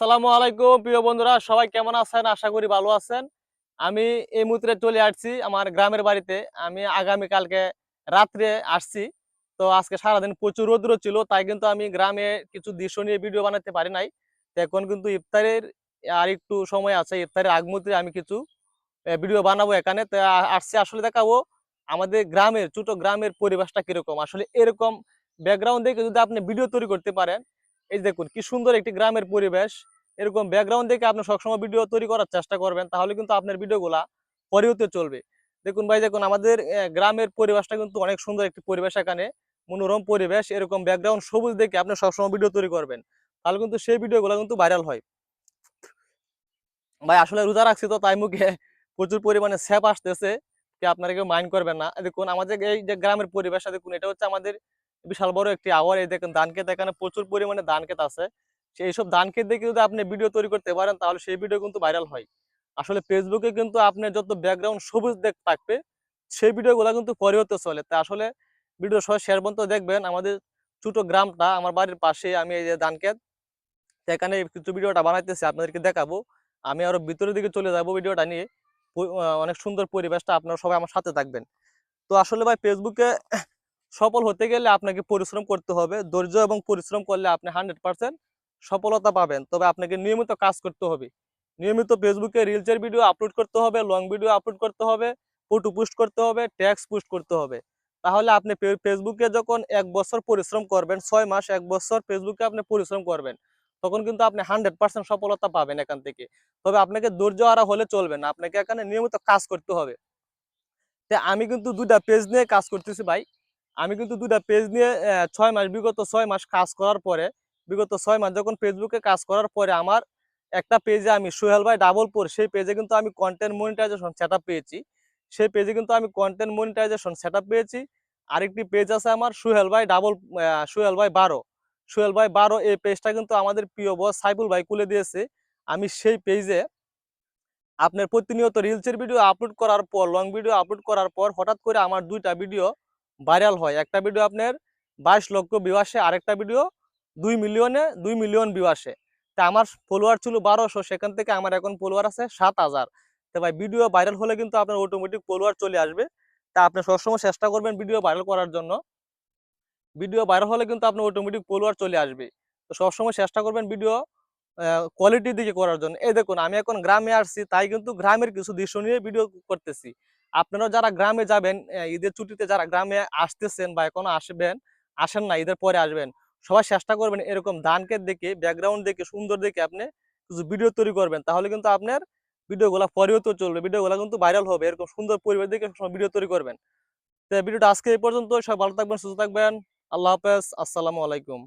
আসসালামু আলাইকুম, প্রিয় বন্ধুরা, সবাই কেমন আছেন? আশা করি ভালো আছেন। আমি এই মুহূর্তে চলে আসছি আমার গ্রামের বাড়িতে। আমি আগামী কালকে রাত্রে আসছি। তো আজকে সারাদিন প্রচুর রৌদ্র ছিল, তাই কিন্তু আমি গ্রামে কিছু দৃশ্য নিয়ে ভিডিও বানাতে পারি নাই। এখন কিন্তু ইফতারের আর একটু সময় আছে, ইফতারের আগ মুহূর্তে আমি কিছু ভিডিও বানাবো এখানে। তো আসছি আসলে দেখাবো আমাদের গ্রামের, ছোট গ্রামের পরিবেশটা কীরকম। আসলে এরকম ব্যাকগ্রাউন্ড দেখে যদি আপনি ভিডিও তৈরি করতে পারেন এই যে দেখুন, কি সুন্দর একটি গ্রামের পরিবেশ। এরকম ব্যাকগ্রাউন্ড দেখে আপনি সবসময় ভিডিও তৈরি করার চেষ্টা করবেন, তাহলে কিন্তু আপনার ভিডিওগুলা পরিহতে চলবে। দেখুন ভাই, দেখুন, আমাদের গ্রামের পরিবেশটা কিন্তু অনেক সুন্দর একটি পরিবেশ এখানে। মনোরম পরিবেশ, এরকম ব্যাকগ্রাউন্ড সবুজ দেখে আপনি সবসময় ভিডিও তৈরি করবেন। তাহলে কিন্তু সেই ভিডিওগুলো কিন্তু ভাইরাল হয়। ভাই, আসলে রোজা রাখছি তো, তাই মুখে প্রচুর পরিমাণে স্যাপ আসতেছে। কি আপনারা কেউ মাইন্ড করবেন না। দেখুন, আমাদের এই যে গ্রামের পরিবেশটা, দেখুন, এটা হচ্ছে আমাদের বিশাল বড় একটি আওয়ার। এই দেখুন ধান ক্ষেত এখানে প্রচুর পরিমাণে ধান ক্ষেত আছে। সেই সব ধান ক্ষেত দেখে যদি আপনি ভিডিও তৈরি করতে পারেন, তাহলে সেই ভিডিও কিন্তু ভাইরাল হয়। আসলে ফেসবুকে কিন্তু আপনি যত ব্যাকগ্রাউন্ড সবুজ দেখ থাকবে, সেই ভিডিওগুলো কিন্তু পরে হতে চলে। তা আসলে ভিডিও সহ শেয়ার পর্যন্ত দেখবেন, আমাদের ছোট গ্রামটা, আমার বাড়ির পাশে আমি এই যে ধান ক্ষেত এখানে কিছু ভিডিওটা বানাইতেছি, আপনাদেরকে দেখাবো। আমি আরও ভিতরের দিকে চলে যাব ভিডিওটা নিয়ে। অনেক সুন্দর পরিবেশটা আপনারা সবাই আমার সাথে থাকবেন। তো আসলে ভাই ফেসবুকে সফল হতে গেলে আপনাকে পরিশ্রম করতে হবে। ধৈর্য এবং পরিশ্রম করলে আপনি হান্ড্রেড পার্সেন্ট সফলতা পাবেন। তবে আপনাকে নিয়মিত কাজ করতে হবে। নিয়মিত ফেসবুকে রিলসের ভিডিও আপলোড করতে হবে, লং ভিডিও আপলোড করতে হবে, ফটো পোস্ট করতে হবে, ট্যাক্স পোস্ট করতে হবে। তাহলে আপনি ফেসবুকে যখন এক বছর পরিশ্রম করবেন, ছয় মাস, এক বছর ফেসবুকে আপনি পরিশ্রম করবেন, তখন কিন্তু আপনি হান্ড্রেড পার্সেন্ট সফলতা পাবেন এখান থেকে। তবে আপনাকে ধৈর্য হারা হলে চলবে না। আপনাকে এখানে নিয়মিত কাজ করতে হবে। আমি কিন্তু দুইটা পেজ নিয়ে কাজ করতেছি ভাই। আমি কিন্তু দুইটা পেজ নিয়ে ছয় মাস, বিগত ছয় মাস কাজ করার পরে, বিগত ছয় মাস যখন ফেসবুকে কাজ করার পরে আমার একটা পেজে আমি সোহেল ভাই ডাবল পর সেই পেজে কিন্তু আমি কন্টেন্ট মনিটাইজেশন সেট পেয়েছি। সেই পেজে কিন্তু আমি কন্টেন্ট মনিটাইজেশন সেট পেয়েছি। আরেকটি পেজ আছে আমার সোহেল ভাই ডাবল সোহেল ভাই বারো। সোহেল ভাই বারো, এই পেজটা কিন্তু আমাদের প্রিয় বস সাইফুল ভাই খুলে দিয়েছে। আমি সেই পেজে আপনার প্রতিনিয়ত রিলসের ভিডিও আপলোড করার পর লং ভিডিও আপলোড করার পর, হঠাৎ করে আমার দুইটা ভিডিও ভাইরাল হয়। একটা ভিডিও আপনার বাইশ লক্ষ ভিউ আসে, আরেকটা ভিডিও দুই মিলিয়নে দুই মিলিয়ন ভিউ আসে। তা আমার ফলোয়ার ছিল বারোশো, সেখান থেকে আমার এখন ফলোয়ার আছে সাত হাজার। তো ভাই ভিডিও ভাইরাল হলে কিন্তু আপনার অটোমেটিক ফলোয়ার চলে আসবে। তা আপনি সবসময় চেষ্টা করবেন ভিডিও ভাইরাল করার জন্য। ভিডিও ভাইরাল হলে কিন্তু আপনার অটোমেটিক ফলোয়ার চলে আসবে তো সবসময় চেষ্টা করবেন ভিডিও কোয়ালিটির দিকে করার জন্য। এই দেখুন, আমি এখন গ্রামে আসছি, তাই কিন্তু গ্রামের কিছু দৃশ্য নিয়ে ভিডিও করতেছি। আপনারা যারা গ্রামে যাবেন ঈদের ছুটিতে যারা গ্রামে আসতেছেন বা এখনও আসবেন, আসেন না, ঈদের পরে আসবেন, সবাই চেষ্টা করবেন এরকম ধানকে দেখে ব্যাকগ্রাউন্ড দেখে, সুন্দর দেখে আপনি কিছু ভিডিও তৈরি করবেন। তাহলে কিন্তু আপনার ভিডিওগুলো পরেও তো চলবে ভিডিওগুলো কিন্তু ভাইরাল হবে, এরকম সুন্দর পরিবেশ দেখে ভিডিও তৈরি করবেন। তো ভিডিওটা আজকে এই পর্যন্ত সবাই ভালো থাকবেন, সুস্থ থাকবেন, আল্লাহ হাফেজ, আসসালামু আলাইকুম।